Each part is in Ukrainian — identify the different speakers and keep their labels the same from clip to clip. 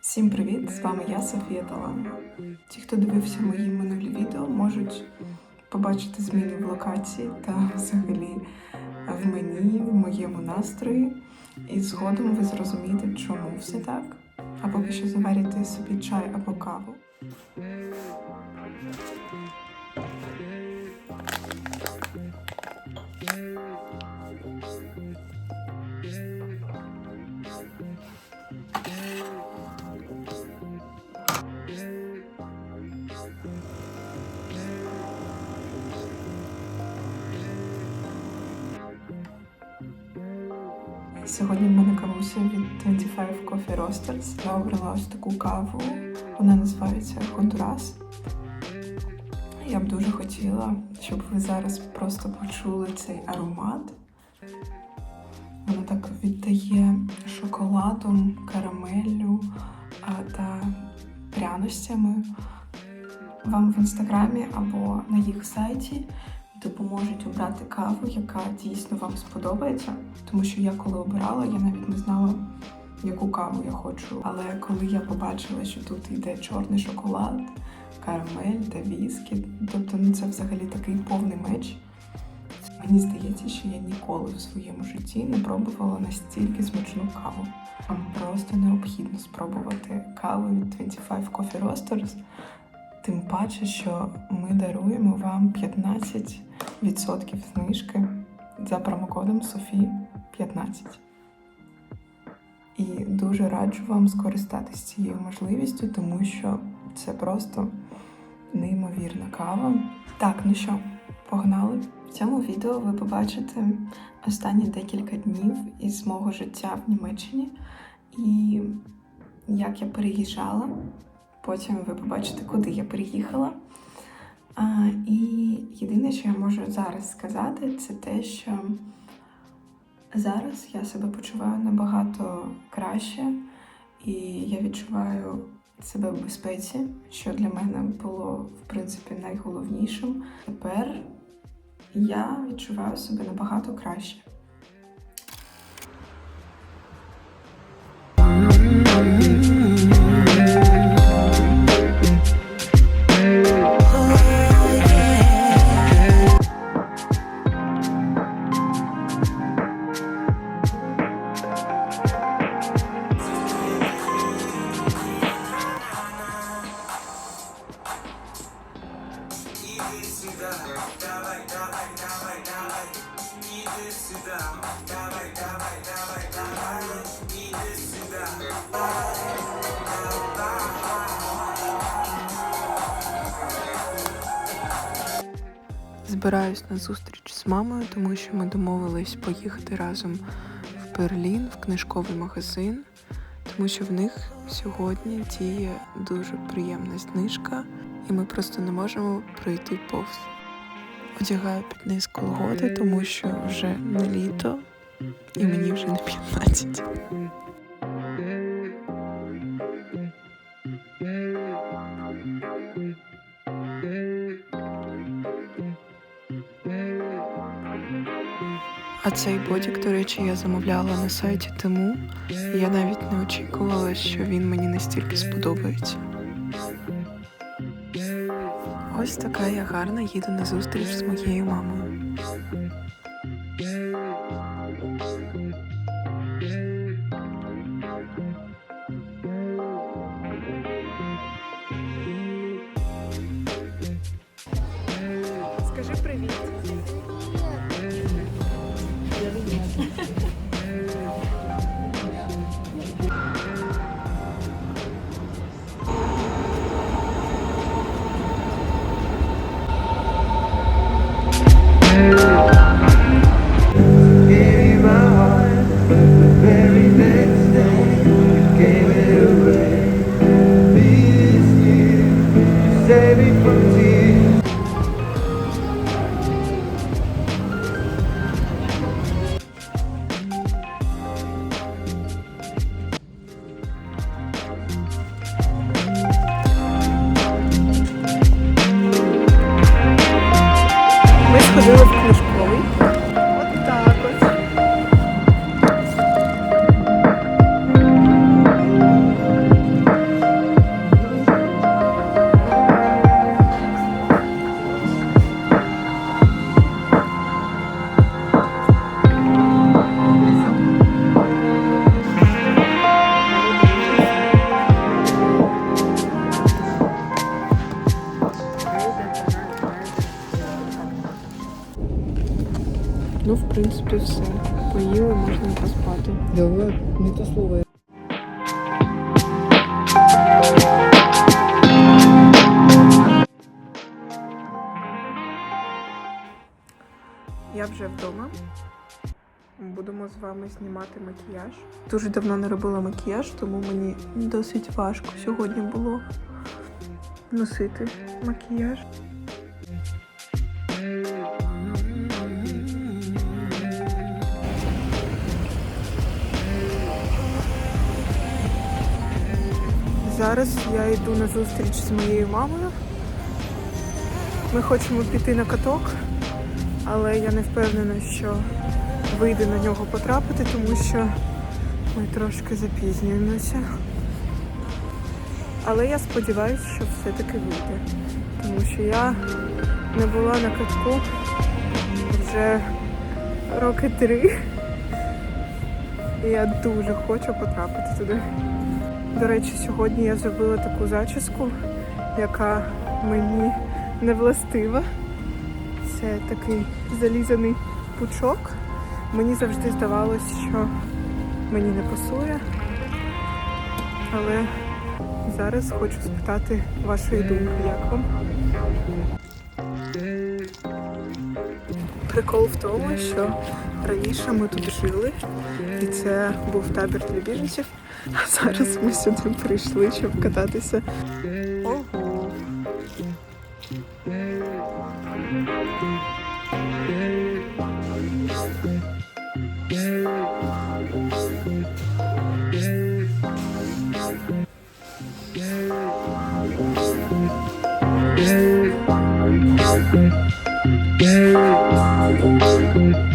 Speaker 1: Всім привіт! З вами я, Софія Таланова. Ті, хто дивився мої минулі відео, можуть побачити зміни в локації та взагалі в мені, в моєму настрої. І згодом ви зрозумієте, чому все так. А поки що заварюйте собі чай або каву. Сьогодні в мене кавуся від 25 Coffee Roasters. Я обрала ось таку каву. Вона називається Honduras. Я б дуже хотіла, щоб ви зараз просто почули цей аромат. Воно так віддає шоколадом, карамеллю та пряностями. Вам в інстаграмі або на їх сайті допоможуть обрати каву, яка дійсно вам сподобається. Тому що я коли обирала, я навіть не знала, яку каву я хочу. Але коли я побачила, що тут йде чорний шоколад, карамель та віскі, тобто ну це взагалі такий повний меч. Мені здається, що я ніколи в своєму житті не пробувала настільки смачну каву. Вам просто необхідно спробувати каву від 25 Coffee Roasters. Тим паче, що ми даруємо вам 15% знижки за промокодом Софі 15. І дуже раджу вам скористатися цією можливістю, тому що це просто неймовірна кава. Так, ну що, погнали? В цьому відео ви побачите останні декілька днів із мого життя в Німеччині і як я переїжджала. Потім ви побачите, куди я переїхала. А, і єдине, що я можу зараз сказати, це те, що зараз я себе почуваю набагато краще, і я відчуваю себе в безпеці, що для мене було в принципі найголовнішим. Тепер я відчуваю себе набагато краще.
Speaker 2: Сюда, давай, давай, давай, давай. Иди сюда, давай, давай, давай, давай. Иди сюда.
Speaker 1: Збираюсь на зустріч з мамою, тому що ми домовились поїхати разом в Берлін, в книжковий магазин, тому що в них сьогодні діє дуже приємна знижка, і ми просто не можемо пройти повз. Одягаю під низ колготи, тому що вже не літо, і мені вже не 15. А цей бодік, до речі, я замовляла на сайті Тему. Я навіть не очікувала, що він мені настільки сподобається. Ось така я гарна їду на зустріч з моєю мамою. Я вже вдома. Будемо з вами знімати макіяж. Дуже давно не робила макіяж, тому мені досить важко сьогодні було носити макіяж. Зараз я йду на зустріч з моєю мамою. Ми хочемо піти на каток, але я не впевнена, що вийде на нього потрапити, тому що ми трошки запізнюємося. Але я сподіваюся, що все-таки вийде. Тому що я не була на катку вже роки три. І я дуже хочу потрапити туди. До речі, сьогодні я зробила таку зачіску, яка мені не властива. Це такий залізаний пучок. Мені завжди здавалось, що мені не пасує. Але зараз хочу спитати вашої думки, як вам. Прикол в тому, що раніше ми тут жили, і це був табір для біженців. А зараз ми сюди прийшли, щоб кататися. Thank
Speaker 3: you.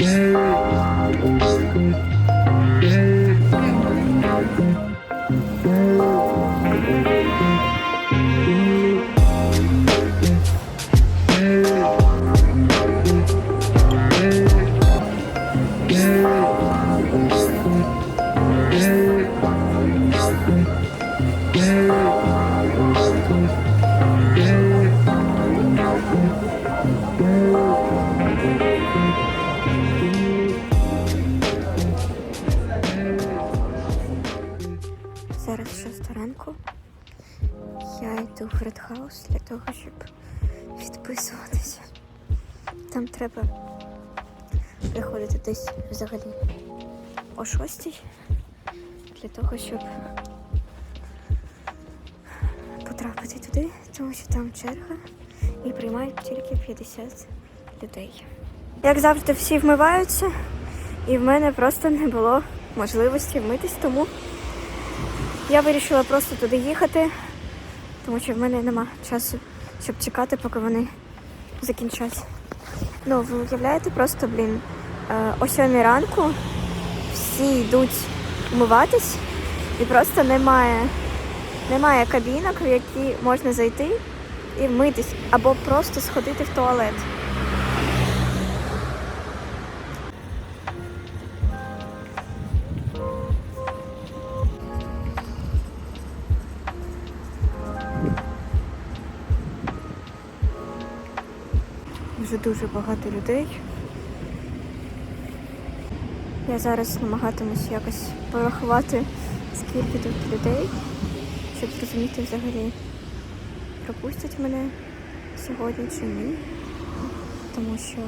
Speaker 3: Зараз ранку. Я йду в Редхаус для того, щоб відписуватися. Там треба приходити десь взагалі о шостій для того, щоб потрапити туди, тому що там черга і приймають тільки 50 людей. Як завжди, всі вмиваються, і в мене просто не було можливості вмитись, тому я вирішила просто туди їхати, тому що в мене нема часу, щоб чекати, поки вони закінчать. Ну, ви уявляєте, просто, блін, е, о сьомій ранку всі йдуть вмиватись, і просто немає, немає кабінок, в які можна зайти і вмитись, або просто сходити в туалет.
Speaker 1: Вже дуже багато людей.
Speaker 3: Я зараз намагатимусь якось порахувати, скільки тут людей, щоб зрозуміти взагалі, пропустять мене сьогодні чи ні. тому що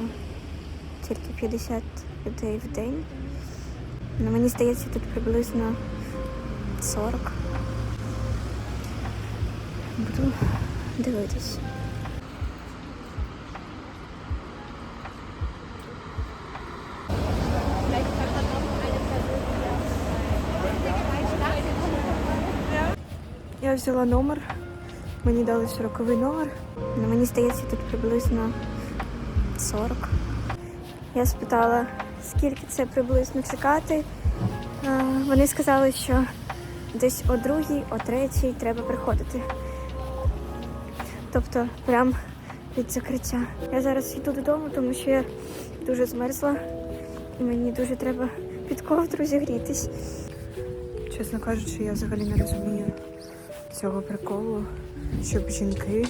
Speaker 3: тільки 50 людей в день. Ну, мені здається, тут приблизно 40. Буду дивитись. Я взяла номер. Мені дали 40 номер. Ну, мені здається, тут приблизно 40. Я спитала, скільки це приблизно чекати. Е, Вони сказали, що десь о другій, о третій треба приходити. Тобто, прям від закриття. Я зараз йду додому, тому що я дуже змерзла і мені дуже треба під ковдру зігрітись.
Speaker 1: Чесно кажучи, я взагалі не розумію цього приколу, щоб жінки,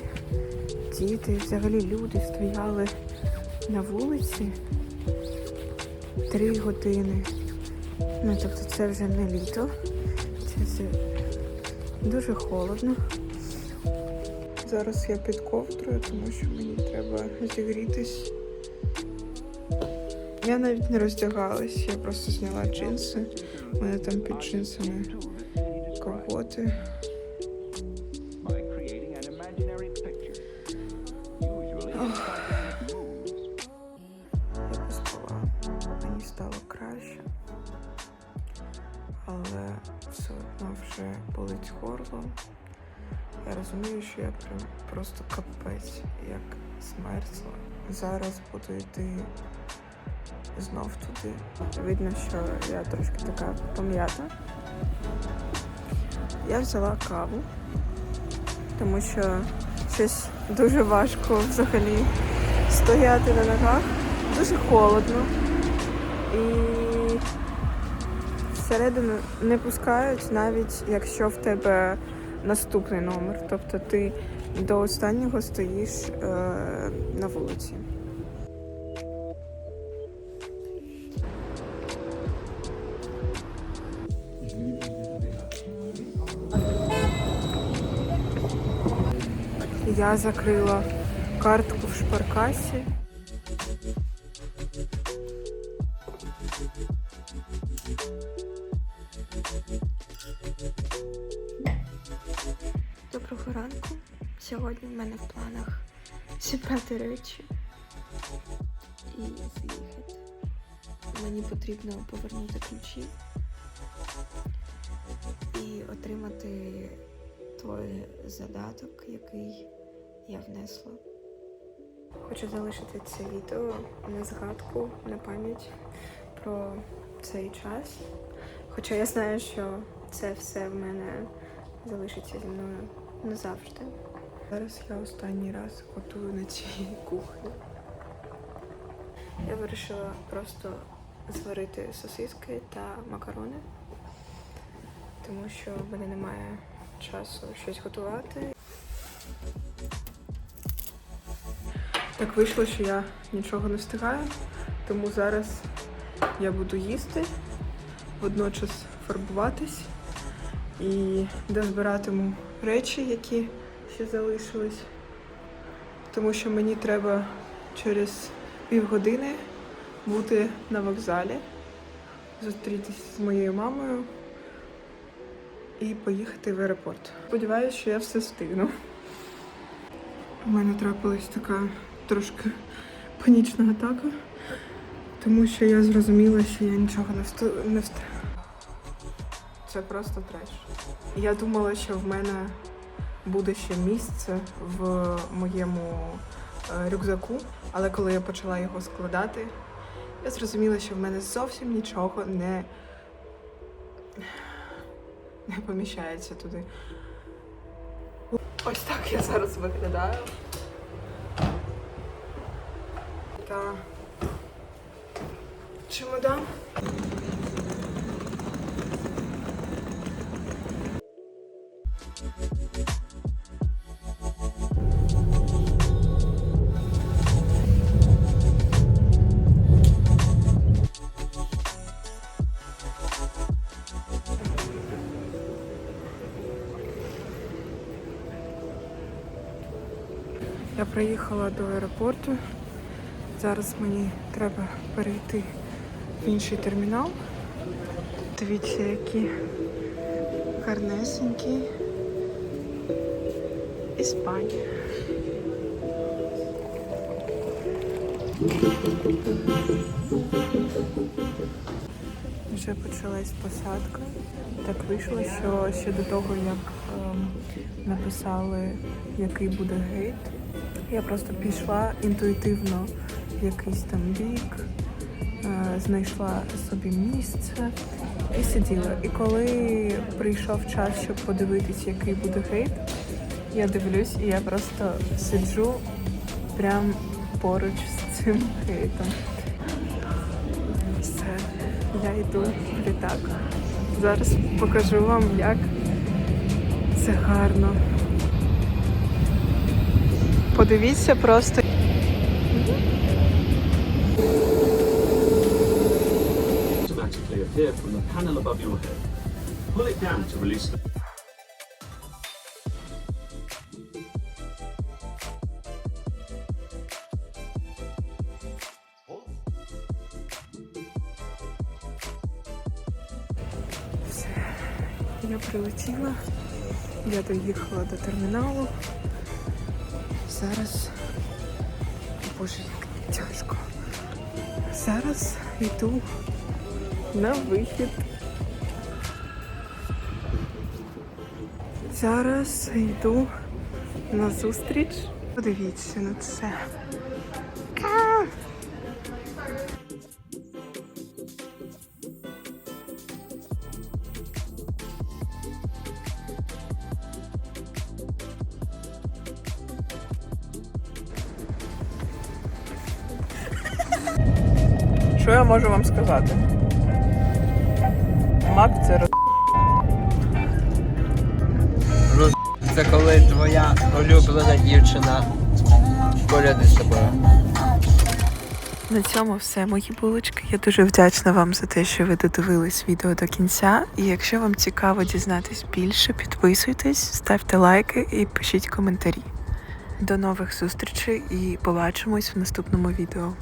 Speaker 1: діти, взагалі люди стояли на вулиці три години. Ну, тобто це вже не літо, це, це дуже холодно. Зараз я під ковдрою, тому що мені треба зігрітись. Я навіть не роздягалась, я просто зняла джинси. У мене там під джинсами колготи. Розумію, що я прям просто капець, як змерзла. Зараз буду йти знов туди. Видно, що я трошки така пом'ята. Я взяла каву, тому що щось дуже важко взагалі стояти на ногах. Дуже холодно. І всередину не пускають, навіть якщо в тебе наступний номер. Тобто ти до останнього стоїш е, на вулиці. Я закрила картку в шпаркасі.
Speaker 3: Ранку. Сьогодні в мене в планах зібрати речі і з'їхати. Мені потрібно повернути ключі і отримати той задаток, який я внесла. Хочу залишити це відео на згадку, на пам'ять про цей час. Хоча я знаю, що це все в мене залишиться зі мною назавжди.
Speaker 1: Зараз я останній раз готую на цій кухні.
Speaker 3: Я вирішила просто зварити сосиски та макарони, тому що в мене немає часу щось готувати.
Speaker 1: Так вийшло, що я нічого не встигаю, тому зараз я буду їсти, водночас фарбуватись і дозбиратиму речі, які ще залишились. Тому що мені треба через півгодини бути на вокзалі, зустрітися з моєю мамою і поїхати в аеропорт. Сподіваюсь, що я все встигну. У мене трапилась така трошки панічна атака, тому що я зрозуміла, що я нічого не встиг. Це просто треш. Я думала, що в мене буде ще місце в моєму е, рюкзаку, але коли я почала його складати, я зрозуміла, що в мене зовсім нічого не, не поміщається туди. Ось так я зараз виглядаю. Та чемодан. Приїхала до аеропорту. Зараз мені треба перейти в інший термінал. Дивіться, які гарнесенькі. Іспанія. Вже почалась посадка. Так вийшло, що ще до того, як ем, написали, який буде гейт, я просто пішла інтуїтивно в якийсь там бік, е, знайшла собі місце і сиділа. І коли прийшов час, щоб подивитись, який буде гейт, я дивлюсь, і я просто сиджу прям поруч з цим гейтом. Все, я йду в літак. Зараз покажу вам, як це гарно.
Speaker 4: The
Speaker 1: Все, я прилетіла, я доїхала до терміналу. Зараз, боже, як тяжко. Зараз йду на вихід. Зараз йду на зустріч. Подивіться на це. Що я можу вам сказати? Мак це роз...
Speaker 5: Це коли твоя улюблена дівчина поряд із тобою.
Speaker 1: На цьому все, мої булочки. Я дуже вдячна вам за те, що ви додивились відео до кінця. І якщо вам цікаво дізнатись більше, підписуйтесь, ставте лайки і пишіть коментарі. До нових зустрічей і побачимось в наступному відео.